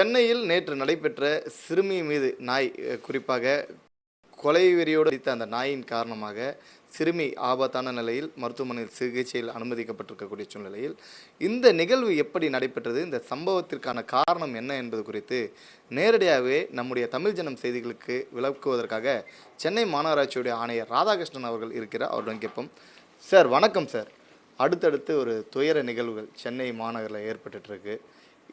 சென்னையில் நேற்று நடைபெற்ற சிறுமி மீது நாய் குறிப்பாக கொலை வெறியோடு அடித்த அந்த நாயின் காரணமாக சிறுமி ஆபத்தான நிலையில் மருத்துவமனையில் சிகிச்சையில் அனுமதிக்கப்பட்டிருக்கக்கூடிய சூழ்நிலையில் இந்த நிகழ்வு எப்படி நடைபெற்றது இந்த சம்பவத்திற்கான காரணம் என்ன என்பது குறித்து நேரடியாகவே நம்முடைய தமிழ் ஜனம் செய்திகளுக்கு விளக்குவதற்காக சென்னை மாநகராட்சியுடைய ஆணையர் ராதாகிருஷ்ணன் அவர்கள் இருக்கிறார். அவருடன் கேட்போம். சார் வணக்கம் சார். அடுத்தடுத்து ஒரு துயர நிகழ்வுகள் சென்னை மாநகரில் ஏற்பட்டுருக்கு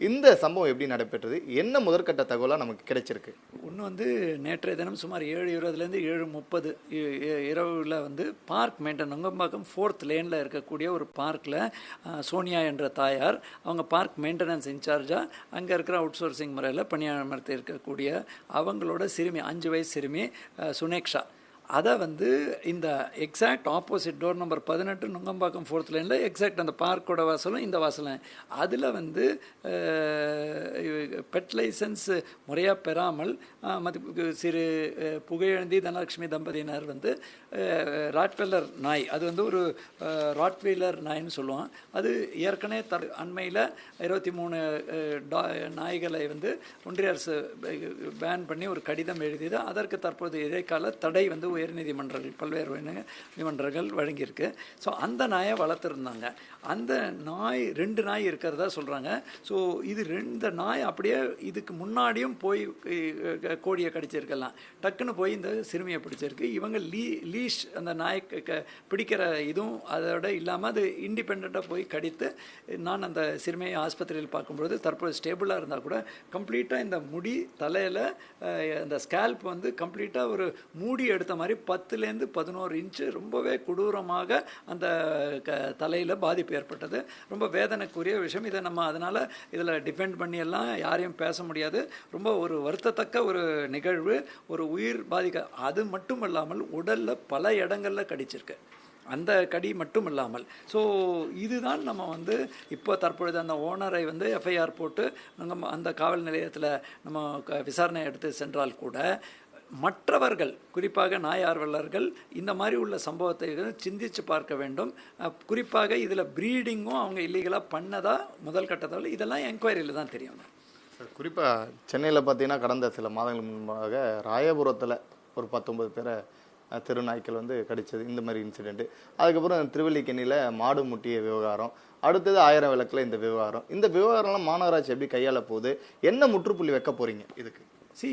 இந்த சம்பவம் எப்படி நடைபெற்றது? என்ன முதற்கட்ட தகவலாக நமக்கு கிடைச்சிருக்கு? ஒன்று வந்து நேற்றைய தினம் சுமார் ஏழு இருபதுலேருந்து ஏழு முப்பது இரவில் வந்து பார்க் மெயின்டைன் நுங்கம்பாக்கம் ஃபோர்த் லேனில் இருக்கக்கூடிய ஒரு பார்க்கில் சோனியா என்ற தாயார் அவங்க பார்க் மெயின்டெனன்ஸ் இன்சார்ஜாக அங்கே இருக்கிற அவுட் சோர்சிங் முறையில் பணியமர்த்தி இருக்கக்கூடிய அவங்களோட சிறுமி அஞ்சு வயசு சிறுமி சுனேக்ஷா. அதை வந்து இந்த எக்ஸாக்ட் ஆப்போசிட் டோர் நம்பர் பதினெட்டு நுங்கம்பாக்கம் ஃபோர்த் லைனில் எக்ஸாக்ட் அந்த பார்க்கோட வாசலும் இந்த வாசலும். அதில் வந்து பெட் லைசன்ஸ் முறையாக பெறாமல் அஹ், மதிப்பு சிறு புகையெழுந்தி தனலட்சுமி தம்பதியினர் வந்து ராட்வெல்லர் நாய். அது வந்து ஒரு ராட்வீலர் நாய்னு சொல்லுவோம் அது ஏற்கனவே த அண்மையில் இருபத்தி மூணு டா- நாய்களை வந்து ஒன்றிய அரசு பேன் பண்ணி ஒரு கடிதம் எழுதியது. அதற்கு தற்போது இடைக்கால தடை வந்து உயர்நீதிமன்றங்கள் பல்வேறு உயர் நீதிமன்றங்கள் வழங்கியிருக்கு. ஸோ அந்த நாயை வளர்த்துருந்தாங்க. அந்த நாய் ரெண்டு நாய் இருக்கிறதா சொல்கிறாங்க ஸோ இது ரெண்டு நாய் அப்படியே இதுக்கு முன்னாடியும் போய் கோடியை கோழியை கடிச்சிருக்கலாம். டக்குன்னு போய் இந்த சிறுமியை பிடிச்சிருக்கு. இவங்க லீ லீஷ் அந்த நாய் க- க- பிடிக்கிற இதுவும் அதோட இல்லாமல் அது இண்டிபெண்ட்டாக போய் கடித்து நான் அந்த சிறுமியை ஆஸ்பத்திரியில் பார்க்கும்பொழுது தற்போது ஸ்டேபிளாக இருந்தால் கூட கம்ப்ளீட்டாக இந்த முடி தலையில் அந்த ஸ்கேல்ப் வந்து கம்ப்ளீட்டாக ஒரு மூடி எடுத்த மாதிரி மாதிரி பத்துலேருந்து பதினோரு இன்ச்சு ரொம்பவே கொடூரமாக அந்த க தலையில் பாதிப்பு ஏற்பட்டது. ரொம்ப வேதனைக்குரிய விஷயம். இதை நம்ம அதனால் இதில் டிபெண்ட் பண்ணி எல்லாம் யாரையும் பேச முடியாது. ரொம்ப ஒரு வருத்தத்தக்க ஒரு நிகழ்வு. ஒரு உயிர் பாதிக்க அது மட்டும் இல்லாமல் உடலில் பல இடங்களில் கடிச்சிருக்கு. அந்த கடி மட்டும் இல்லாமல் ஸோ இதுதான் நம்ம வந்து இப்போ தற்பொழுது அந்த ஓனரை வந்து எஃப்ஐஆர் போட்டு நம்ம அந்த காவல் நிலையத்தில் நம்ம க- விசாரணை எடுத்து சென்றால் கூட மற்றவர்கள் குறிப்பாக நாயார்வலர்கள் இந்த மாதிரி உள்ள சம்பவத்தை சிந்திச்சு பார்க்க வேண்டும். குறிப்பாக இதில் ப்ரீடிங்கும் அவங்க இல்லீகலாக பண்ணதா முதல் கட்டத்தில்? இதெல்லாம் என்கொயரியில் தான் தெரியும். குறிப்பாக சென்னையில் பார்த்தீங்கன்னா கடந்த சில மாதங்கள் முன்பாக ராயபுரத்தில் ஒரு பத்தொன்பது பேரை திருநாய்க்கள் வந்து கடிச்சது. இந்த மாதிரி இன்சிடெண்ட்டு அதுக்கப்புறம் திருவல்லிக்கேணியில் மாடு முட்டிய விவகாரம். அடுத்தது ஆயிரம் விளக்கில் இந்த விவகாரம். இந்த விவகாரம்லாம் மாநகராட்சி எப்படி கையாள போகுது? என்ன முற்றுப்புள்ளி வைக்க போகிறீங்க இதுக்கு? சி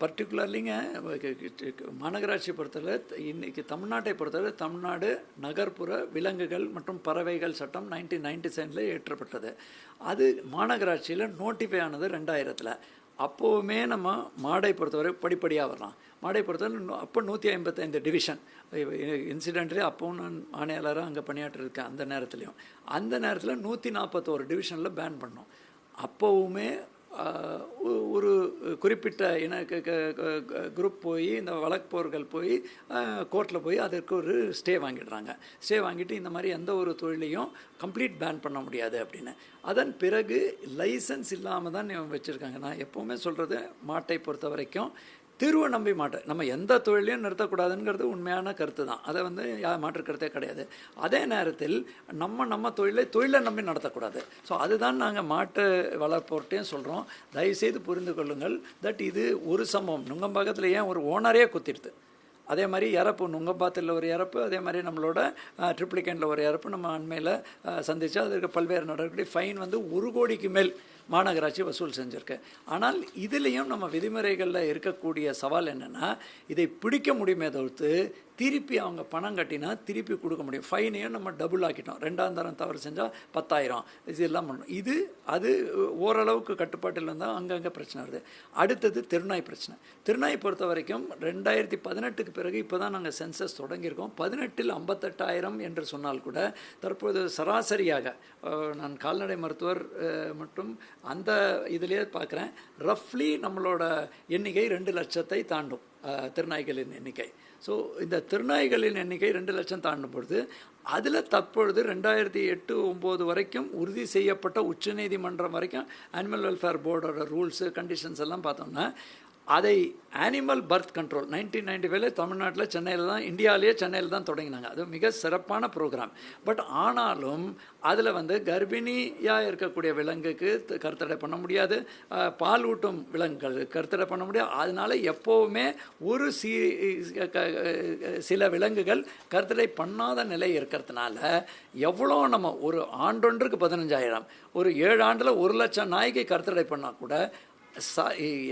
பர்டிகுலர்லிங்க eh, eh, மாநகராட்சி பொறுத்தவரை இன்றைக்கி தமிழ்நாட்டை பொறுத்தவரை தமிழ்நாடு நகர்ப்புற விலங்குகள் மற்றும் பறவைகள் சட்டம் நைன்டீன் நைன்டி செவனில் ஏற்றப்பட்டது. அது மாநகராட்சியில் நோட்டிஃபை ஆனது ரெண்டாயிரத்தில். அப்போவுமே நம்ம மாடை பொறுத்தவரை படிப்படியாக வரலாம். மாடை பொறுத்தவரை அப்போ நூற்றி ஐம்பத்தைந்து டிவிஷன் இன்சிடென்ட்லேயே அப்போவும் நான் ஆணையாளராக அங்கே பணியாற்றிருக்கேன் அந்த நேரத்துலையும். அந்த நேரத்தில் நூற்றி நாற்பத்தோரு டிவிஷனில் பேன் பண்ணோம். அப்போவுமே ஒரு குறிப்பிட்ட இன குரூப் போய் இந்த வழக்குப்போர்கள் போய் கோர்ட்டில் போய் அதற்கு ஒரு ஸ்டே வாங்கிடுறாங்க. ஸ்டே வாங்கிட்டு இந்த மாதிரி எந்த ஒரு தொழிலையும் கம்ப்ளீட் பேன் பண்ண முடியாது அப்படின்னு. அதன் பிறகு லைசன்ஸ் இல்லாமல் தான் வச்சுருக்காங்க. நான் எப்போவுமே சொல்கிறது மாட்டை பொறுத்த வரைக்கும் தீர்வை நம்பி மாட்டேன் நம்ம எந்த தொழிலையும் நிறுத்தக்கூடாதுங்கிறது உண்மையான கருத்து தான். அதை வந்து யார் மாற்று கருத்தே கிடையாது. அதே நேரத்தில் நம்ம நம்ம தொழிலை தொழிலை நம்பி நடத்தக்கூடாது. ஸோ அதுதான் நாங்கள் மாட்டு வளர்ப்போர்ட்டையும் சொல்கிறோம் தயவுசெய்து புரிந்து கொள்ளுங்கள் தட் இது ஒரு சம்பவம். நுங்கம்பாக்கத்தில் ஏன் ஒரு ஓனரே குத்திடுது? அதே மாதிரி இறப்பு நுங்கம்பாத்தில் ஒரு இறப்பு அதே மாதிரி நம்மளோட ட்ரிப்ளிகேண்டில் ஒரு இறப்பு நம்ம அண்மையில் சந்தித்து அதற்கு பல்வேறு நடவடிக்கை ஃபைன் வந்து ஒரு கோடிக்கு மேல் மாநகராட்சி வசூல் செஞ்சுருக்கு. ஆனால் இதுலேயும் நம்ம விதிமுறைகளில் இருக்கக்கூடிய சவால் என்னென்னா இதை பிடிக்க முடியுமே தவிர்த்து திருப்பி அவங்க பணம் கட்டினா திருப்பி கொடுக்க முடியும். ஃபைனையும் நம்ம டபுள் ஆக்கிட்டோம். ரெண்டாம் தரம் தவறு செஞ்சால் பத்தாயிரம். இது எல்லாம் பண்ணணும். இது அது ஓரளவுக்கு கட்டுப்பாட்டில் இருந்தால் அங்கங்கே பிரச்சனை வருது. அடுத்தது திருநாய் பிரச்சனை. திருநாய் பொறுத்த வரைக்கும் ரெண்டாயிரத்தி பதினெட்டுக்கு பிறகு இப்போ தான் நாங்கள் சென்சஸ் தொடங்கியிருக்கோம். பதினெட்டில் ஐம்பத்தெட்டாயிரம் என்று சொன்னால் கூட தற்போது சராசரியாக நான் கால்நடை மருத்துவர் மற்றும் அந்த இதிலே பார்க்குறேன் ரஃப்லி நம்மளோட எண்ணிக்கை ரெண்டு லட்சத்தை தாண்டும் திருநாய்களின் எண்ணிக்கை. ஸோ இந்த திருநாய்களின் எண்ணிக்கை ரெண்டு லட்சம் தாண்டும் பொழுது அதில் தற்பொழுது ரெண்டாயிரத்தி எட்டு ஒம்பது வரைக்கும் உறுதி செய்யப்பட்ட உச்சநீதிமன்றம் வரைக்கும் அனிமல் வெல்ஃபேர் போர்டோட ரூல்ஸு கண்டிஷன்ஸ் எல்லாம் பார்த்தோம்னா அதை animal birth control nineteen ninety ஃபைவ்ல தமிழ்நாட்டில் சென்னையில் தான் இந்தியாவிலேயே சென்னையில் தான் தொடங்கினாங்க. அது மிக சிறப்பான ப்ரோக்ராம் பட் ஆனாலும் அதில் வந்து கர்ப்பிணியாக இருக்கக்கூடிய விலங்குக்கு த- கருத்தடை பண்ண முடியாது. பால் ஊட்டும் விலங்குகள் கருத்தடை பண்ண முடியாது. அதனால எப்போவுமே ஒரு சீ சில விலங்குகள் கருத்தடை பண்ணாத நிலை இருக்கிறதுனால எவ்வளோ நம்ம ஒரு ஆண்டொன்றுக்கு பதினஞ்சாயிரம் ஒரு ஏழு ஆண்டில் ஒரு லட்சம் நாய்க்கு கருத்தடை பண்ணால் கூட ச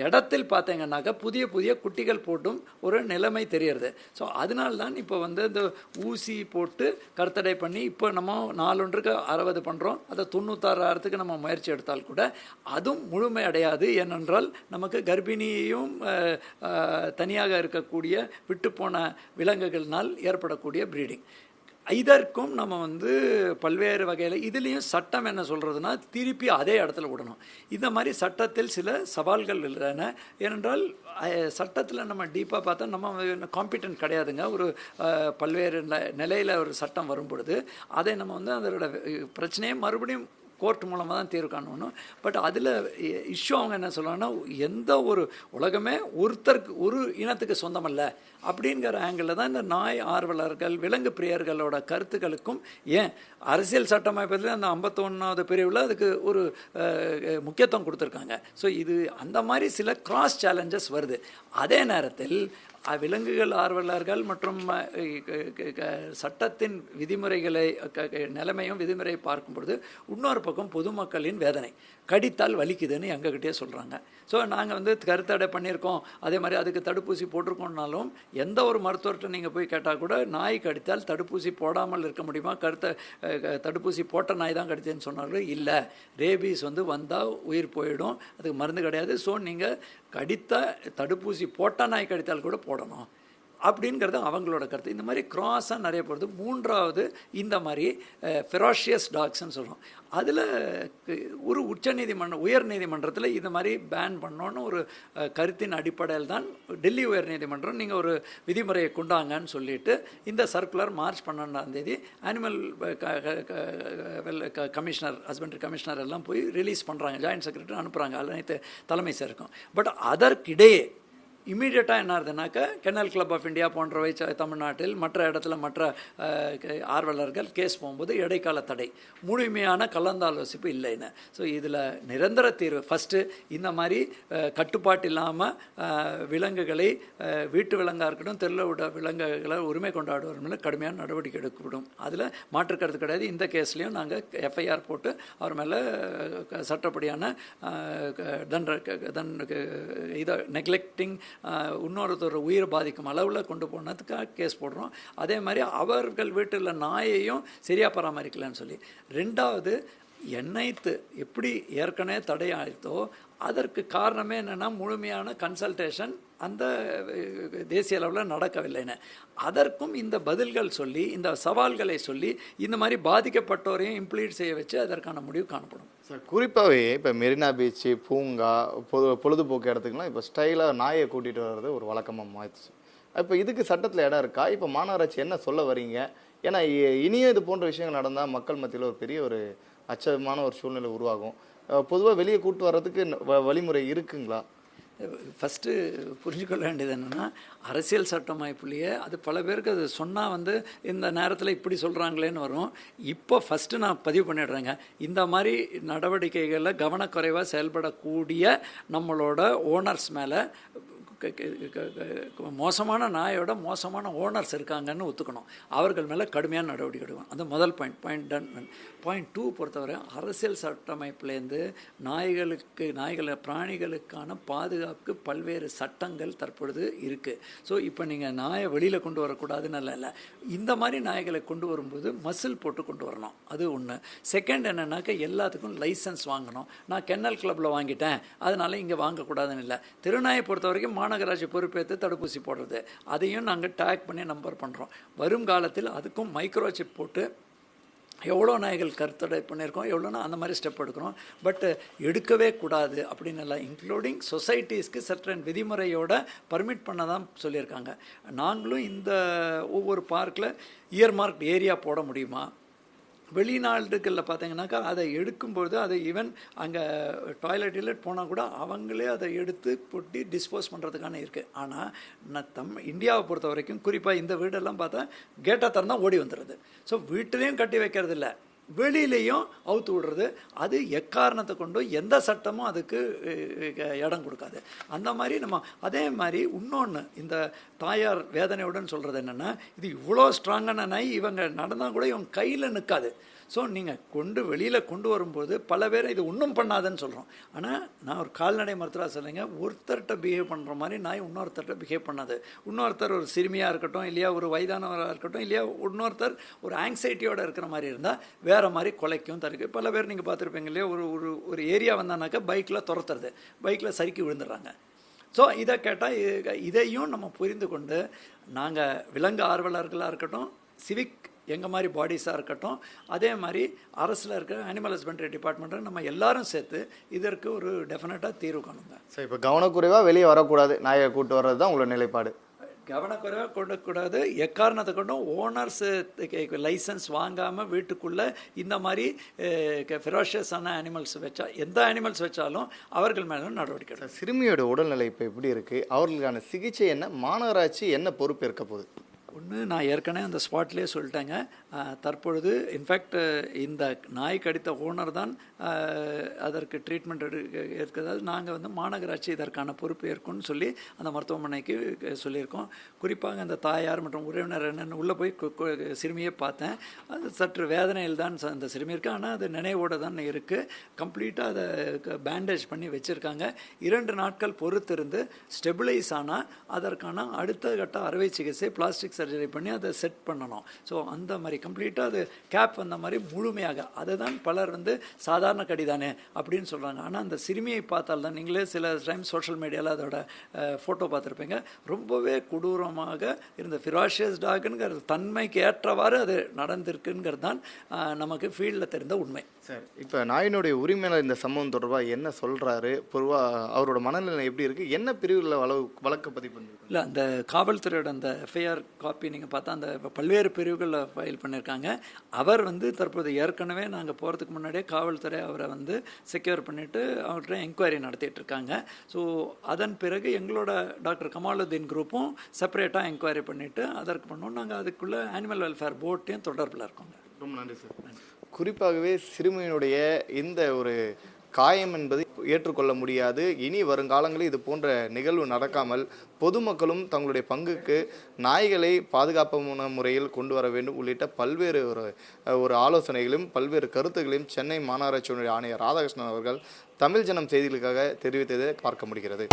இடத்தில் பார்த்தீங்கன்னாக்கா புதிய புதிய குட்டிகள் போட்டும் ஒரு நிலைமை தெரியறது. ஸோ அதனால தான் இப்போ வந்து இந்த ஊசி போட்டு கருத்தடை பண்ணி இப்போ நம்ம நாலொன்றுக்கு அறுபது பண்ணுறோம் அதை தொண்ணூத்தாறாயிரத்துக்கு நம்ம முயற்சி எடுத்தால் கூட அதுவும் முழுமை அடையாது. ஏனென்றால் நமக்கு கர்ப்பிணியையும் தனியாக இருக்கக்கூடிய விட்டுப்போன விலங்குகள்னால் ஏற்படக்கூடிய ப்ரீடிங் இதற்கும் நம்ம வந்து பல்வேறு வகையில் இதுலேயும் சட்டம் என்ன சொல்கிறதுனா திருப்பி அதே இடத்துல விடணும். இந்த மாதிரி சட்டத்தில் சில சவால்கள் இல்லைன ஏனென்றால் சட்டத்தில் நம்ம டீப்பாக பார்த்தா நம்ம காம்பிட்டன்ட் கிடையாதுங்க. ஒரு பல்வேறு நிலையில் ஒரு சட்டம் வரும் பொழுது அதை நம்ம வந்து அதோட பிரச்சனையை மறுபடியும் கோர்ட் மூலமாக தான் தீர்வு காணணும். பட் அதில் இஷ்யூ அவங்க என்ன சொல்லுவாங்கன்னா எந்த ஒரு உலகமே ஒருத்தருக்கு ஒரு இனத்துக்கு சொந்தமல்ல. அப்படிங்கிற ஆங்கிளில் தான் இந்த நாய் ஆர்வலர்கள் விலங்கு பிரியர்களோட கருத்துக்களுக்கும் ஏன் அரசியல் சட்டமைப்பதில் அந்த ஐம்பத்தொன்னாவது பிரிவில் அதுக்கு ஒரு முக்கியத்துவம் கொடுத்துருக்காங்க. ஸோ இது அந்த மாதிரி சில கிராஸ் சேலஞ்சஸ் வருது. அதே நேரத்தில் விலங்குகள் ஆர்வலர்கள் மற்றும் சட்டத்தின் விதிமுறைகளை க- நிலைமையும் விதிமுறையை பார்க்கும் பொழுது இன்னொரு பக்கம் பொதுமக்களின் வேதனை. கடித்தால் வலிக்குதுன்னு எங்ககிட்டே சொல்கிறாங்க ஸோ நாங்கள் வந்து கருத்தடை பண்ணியிருக்கோம். அதே மாதிரி அதுக்கு தடுப்பூசி போட்டிருக்கோம்னாலும் எந்த ஒரு மருத்துவர்கிட்ட நீங்கள் போய் கேட்டால் கூட நாய் கடித்தால் தடுப்பூசி போடாமல் இருக்க முடியுமா? கருத்த தடுப்பூசி போட்ட நாய் தான் கடிச்சேன்னு சொன்னாலும் இல்லை. ரேபீஸ் வந்து வந்தால் உயிர் போயிடும். அதுக்கு மருந்து கிடையாது. ஸோ நீங்கள் கடித்த தடுப்பூசி போட்ட நாய் கடித்தால் கூட போடணும். அப்படிங்கிறது அவங்களோட கருத்து. இந்த மாதிரி க்ராஸாக நிறைய போகிறது மூன்றாவது இந்த மாதிரி ஃபெராஷியஸ் டாக்ஸ்ன்னு சொல்கிறோம் அதில் ஒரு உச்சநீதிமன்றம் உயர் நீதிமன்றத்தில் இந்த மாதிரி பேன் பண்ணோன்னு ஒரு கருத்தின் அடிப்படையில் தான் டெல்லி உயர் நீதிமன்றம் நீங்கள் ஒரு விதிமுறையை கொண்டாங்கன்னு சொல்லிட்டு இந்த சர்க்குலர் மார்ச் பன்னெண்டாம் தேதி அனிமல் கமிஷனர் ஹஸ்பண்டரி கமிஷனர் எல்லாம் போய் ரிலீஸ் பண்ணுறாங்க ஜாயின்ட் செக்ரட்டரி அனுப்புகிறாங்க அனைத்து தலைமை சேர்க்கும். பட் அதற்கிடையே இமீடியட்டாக என்ன ஆகுதுனாக்கா கெனல் கிளப் ஆஃப் இந்தியா போன்றவை தமிழ்நாட்டில் மற்ற இடத்துல மற்ற ஆர்வலர்கள் கேஸ் போகும்போது இடைக்கால தடை. முழுமையான கலந்தாலோசிப்பு இல்லைன்னு. ஸோ இதில் நிரந்தர தீர்வு. ஃபஸ்ட்டு இந்த மாதிரி கட்டுப்பாட்டு இல்லாமல் விலங்குகளை வீட்டு விலங்காக இருக்கட்டும் தெருல விட விலங்குகளை உரிமை கொண்டாடுவர் கடுமையான நடவடிக்கை எடுக்கப்படும். அதில் மாற்றுக்கிறது கிடையாது. இந்த கேஸ்லேயும் நாங்கள் எஃப்ஐஆர் போட்டு அவர் மேலே சட்டப்படியான க- தண்ட தன் இதை நெக்லெக்டிங் இன்னொருத்தர் உயிர் பாதிக்கும் அளவில் கொண்டு போனதுக்காக கேஸ் போடுறோம். அதே மாதிரி அவர்கள் வீட்டில் நாயையும் சரியாக பராமரிக்கலன்னு சொல்லி. ரெண்டாவது எண்ணெய்த்து எப்படி ஏற்கனவே தடையாயிட்டோ அதற்கு காரணமே என்னென்னா முழுமையான கன்சல்டேஷன் அந்த தேசிய அளவில் நடக்கவில்லைன்னு அதற்கும் இந்த பதில்கள் சொல்லி இந்த சவால்களை சொல்லி இந்த மாதிரி பாதிக்கப்பட்டோரையும் இம்ப்ளீட் செய்ய வச்சு அதற்கான முடிவு காணப்படும். சார் குறிப்பாகவே இப்போ மெரினா பீச்சு பூங்கா பொது பொழுதுபோக்கு இடத்துக்குலாம் இப்போ ஸ்டைலாக நாயை கூட்டிகிட்டு வர்றது ஒரு வழக்கமாக மாறிடுச்சு. இப்போ இதுக்கு சட்டத்தில் இடம் இருக்கா? இப்போ மாநகராட்சி என்ன சொல்ல வரீங்க? ஏன்னா இனியும் இது போன்ற விஷயங்கள் நடந்தால் மக்கள் மத்தியில் ஒரு பெரிய ஒரு அச்சமான ஒரு சூழ்நிலை உருவாகும். பொதுவாக வெளியே கூட்டு வர்றதுக்கு வ- வழிமுறை இருக்குங்களா? ஃபஸ்ட்டு புரிஞ்சுக்கொள்ள வேண்டியது என்னென்னா அரசியல் சட்டமைப்புலேயே அது பல பேருக்கு அது சொன்னால் வந்து இந்த நேரத்தில் இப்படி சொல்கிறாங்களேன்னு வரும். இப்போ ஃபஸ்ட்டு நான் பதிவு பண்ணிடுறேங்க. இந்த மாதிரி நடவடிக்கைகளில் கவனக்குறைவாக செயல்படக்கூடிய நம்மளோட ஓனர்ஸ் மேலே மோசமான நாயோட மோசமான ஓனர்ஸ் இருக்காங்கன்னு ஒத்துக்கணும். அவர்கள் மேலே கடுமையான நடவடிக்கை எடுக்கணும். அந்த முதல் point point ton point two பொறுத்தவரை அரசியல் சட்டமைப்புலேருந்து நாய்களுக்கு நாய்களை பிராணிகளுக்கான பாதுகாப்புக்கு பல்வேறு சட்டங்கள் தற்பொழுது இருக்குது ஸோ இப்போ நீங்கள் நாயை வெளியில் கொண்டு வரக்கூடாதுன்னு இல்லை இல்லை. இந்த மாதிரி நாய்களை கொண்டு வரும்போது மசில் போட்டு கொண்டு வரணும். அது ஒன்று செகண்ட் என்னன்னாக்கா எல்லாத்துக்கும் லைசன்ஸ் வாங்கணும். நான் கென்னல் கிளப்பில் வாங்கிட்டேன். அதனால் இங்கே வாங்கக்கூடாதுன்னு இல்லை. திருநாயை பொறுத்த வரைக்கும் மாநகராட்சி பொறுப்பேற்று தடுப்பூசி போடுறது. அதையும் நாங்கள் டேக் பண்ணி நம்பர் பண்ணுறோம் வரும் காலத்தில் அதுக்கும் மைக்ரோ சிப் போட்டு எவ்வளோ நாய்கள் கருத்தடை பண்ணியிருக்கோம் எவ்வளோனா அந்த மாதிரி ஸ்டெப் எடுக்கிறோம். பட் எடுக்கவே கூடாது அப்படின்னு இல்லை இன்க்ளூடிங் சொசைட்டிஸ்க்கு சற்றன் விதிமுறையோட பர்மிட் பண்ண தான் சொல்லியிருக்காங்க. நாங்களும் இந்த ஒவ்வொரு பார்க்கில் இயர் மார்க் ஏரியா போட முடியுமா? வெளிநாடுகளில் பார்த்தீங்கன்னாக்கா அதை எடுக்கும்போது அதை ஈவன் அங்கே டாய்லெட் இல்லட் போனால் கூட அவங்களே அதை எடுத்து பொட்டி டிஸ்போஸ் பண்ணுறதுக்கான இருக்குது ஆனால் நான் தம் இந்தியாவை பொறுத்த வரைக்கும் குறிப்பாக இந்த வீடெல்லாம் பார்த்தா கேட்டை திறந்தால் ஓடி வந்துடுது ஸோ வீட்டிலையும் கட்டி வைக்கிறது இல்லை வெளியிலையும் அவுத்து விடுறது. அது எக்காரணத்தை கொண்டும் எந்த சட்டமும் அதுக்கு இடம் கொடுக்காது. அந்த மாதிரி நம்ம அதே மாதிரி இன்னொன்று இந்த தாயார் வேதனையுடன் சொல்கிறது என்னென்னா இது இவ்வளோ ஸ்ட்ராங்கான நாய் இவங்க நடந்தால் கூட இவங்க கையில் நிற்காது ஸோ நீங்கள் கொண்டு வெளியில் கொண்டு வரும்போது பல பேர் இது ஒன்றும் பண்ணாதுன்னு சொல்கிறோம் ஆனால் நான் ஒரு கால்நடை மருத்துவராக சொல்லுங்க ஒருத்தர்கிட்ட பிஹேவ் பண்ணுற மாதிரி நாய் இன்னொருத்தர்கிட்ட பிஹேவ் பண்ணாது. இன்னொருத்தர் ஒரு சிறுமியாக இருக்கட்டும் இல்லையா ஒரு வயதானவராக இருக்கட்டும் இல்லையா இன்னொருத்தர் ஒரு ஆங்ஸைட்டியோடு இருக்கிற மாதிரி இருந்தால் வேறு மாதிரி கொலைக்கும் தருக்கு பல பேர் நீங்கள் பார்த்துருப்பீங்க இல்லையா ஒரு ஒரு ஒரு ஏரியா வந்தானாக்கா பைக்கில் துரத்துறது. பைக்கில் சறுக்கி விழுந்துடுறாங்க. ஸோ இதை கேட்டால் இதையும் நம்ம புரிந்து கொண்டு நாங்கள் விலங்கு ஆர்வலர்களாக இருக்கட்டும் சிவிக் எங்கள் மாதிரி பாடிஸாக இருக்கட்டும் அதே மாதிரி அரசில் இருக்கிற அனிமல் ஹஸ்பண்டரி டிபார்ட்மெண்ட்டை நம்ம எல்லாரும் சேர்த்து இதற்கு ஒரு டெஃபினட்டாக தீர்வு காணுங்க. ஸோ இப்போ கவனக்குறைவாக வெளியே வரக்கூடாது. நாயை கூட்டு வர்றது தான் உங்களோட நிலைப்பாடு. கவனக்குறைவாக கொண்டக்கூடாது எக்காரணத்தை கொண்டும் ஓனர்ஸ் லைசன்ஸ் வாங்காமல் வீட்டுக்குள்ளே இந்த மாதிரி ஃபெரோஷியஸான அனிமல்ஸ் வச்சா எந்த அனிமல்ஸ் வச்சாலும் அவர்கள் மேலும் நடவடிக்கை. சிறுமியோட உடல்நிலை இப்போ எப்படி இருக்குது அவர்களுக்கான சிகிச்சை என்ன? மாநகராட்சி என்ன பொறுப்பு இருக்க போகுது? ஒன்று நான் ஏற்கனவே அந்த ஸ்பாட்லேயே சொல்லிட்டேங்க. தற்பொழுது இன்ஃபேக்ட் இந்த நாய் கடித்த ஓனர் தான் அதற்கு ட்ரீட்மெண்ட் இருக்கிறதால் நாங்கள் வந்து மாநகராட்சி இதற்கான பொறுப்பு ஏற்கும்னு சொல்லி அந்த மருத்துவமனைக்கு சொல்லியிருக்கோம். குறிப்பாக அந்த தாயார் மற்றும் உறவினர் என்னென்னு உள்ளே போய் சிறுமியை பார்த்தேன். அது சற்று வேதனையில் தான் ச- அந்த சிறுமி இருக்குது ஆனால் அது நினைவோடு தான் இருக்குது கம்ப்ளீட்டாக அதை பேண்டேஜ் பண்ணி வச்சுருக்காங்க. இரண்டு நாட்கள் பொறுத்திருந்து ஸ்டெபிளைஸ் ஆனால் அதற்கான அடுத்த கட்ட அறுவை சிகிச்சை பிளாஸ்டிக் சர்ஜரி பண்ணி அதை செட் பண்ணணும். ஸோ அந்த மாதிரி கம்ப்ளீட்டாக அது கேப் வந்த மாதிரி முழுமையாக. அதை தான் பலர் வந்து சாதாரண கடி தானே அப்படின்னு சொல்கிறாங்க ஆனால் அந்த சிறுமியை பார்த்தால் தான் நீங்களே சில டைம் சோஷியல் மீடியாவில் அதோட ஃபோட்டோ பார்த்துருப்பீங்க. ரொம்பவே கொடூரமாக இருந்த ஃபிராஷியஸ் டாக்ங்கிற தன்மைக்கு ஏற்றவாறு அது நடந்திருக்குங்கிறது தான் நமக்கு ஃபீல்டில் தெரிந்த உண்மை. சார் இப்போ நாயினுடைய உரிமையாளர் இந்த சம்பவம் தொடர்பாக என்ன சொல்கிறாரு பொதுவாக அவரோட மனநிலை எப்படி இருக்குது என்ன பிரிவில் வள வழக்கு பதிவு இல்லை அந்த காவல்துறையோட அந்த எஃப்ஐஆர் காப்பி நீங்கள் பார்த்தா அந்த பல்வேறு பிரிவுகளில் ஃபைல் பண்ணியிருக்காங்க. அவர் வந்து தற்போது ஏற்கனவே நாங்கள் போகிறதுக்கு முன்னாடியே காவல்துறை அவரை வந்து செக்யூர் பண்ணிவிட்டு அவர்கிட்ட என்கொயரி நடத்திட்டு இருக்காங்க. ஸோ அதன் பிறகு எங்களோட டாக்டர் கமாலுதீன் குரூப்பும் செப்பரேட்டாக என்கொயரி பண்ணிவிட்டு அதற்கு பண்ணோம் நாங்கள் அதுக்குள்ளே அனிமல் வெல்ஃபேர் போர்ட்டையும் தொடர்பில் இருக்கோங்க. ரொம்ப நன்றி சார் குறிப்பாகவே சிறுமியினுடைய இந்த ஒரு காயம் என்பது ஏற்றுக்கொள்ள முடியாது. இனி வருங்காலங்களில் இது போன்ற நிகழ்வு நடக்காமல் பொதுமக்களும் தங்களுடைய பங்குக்கு நாய்களை பாதுகாப்பான முறையில் கொண்டு வர வேண்டும். உள்ளிட்ட பல்வேறு ஒரு ஒரு ஆலோசனைகளையும் பல்வேறு கருத்துகளையும் சென்னை மாநகராட்சியினுடைய ஆணையர் ராதாகிருஷ்ணன் அவர்கள் தமிழ் ஜனம் செய்திகளுக்காக தெரிவித்ததை பார்க்க முடிகிறது.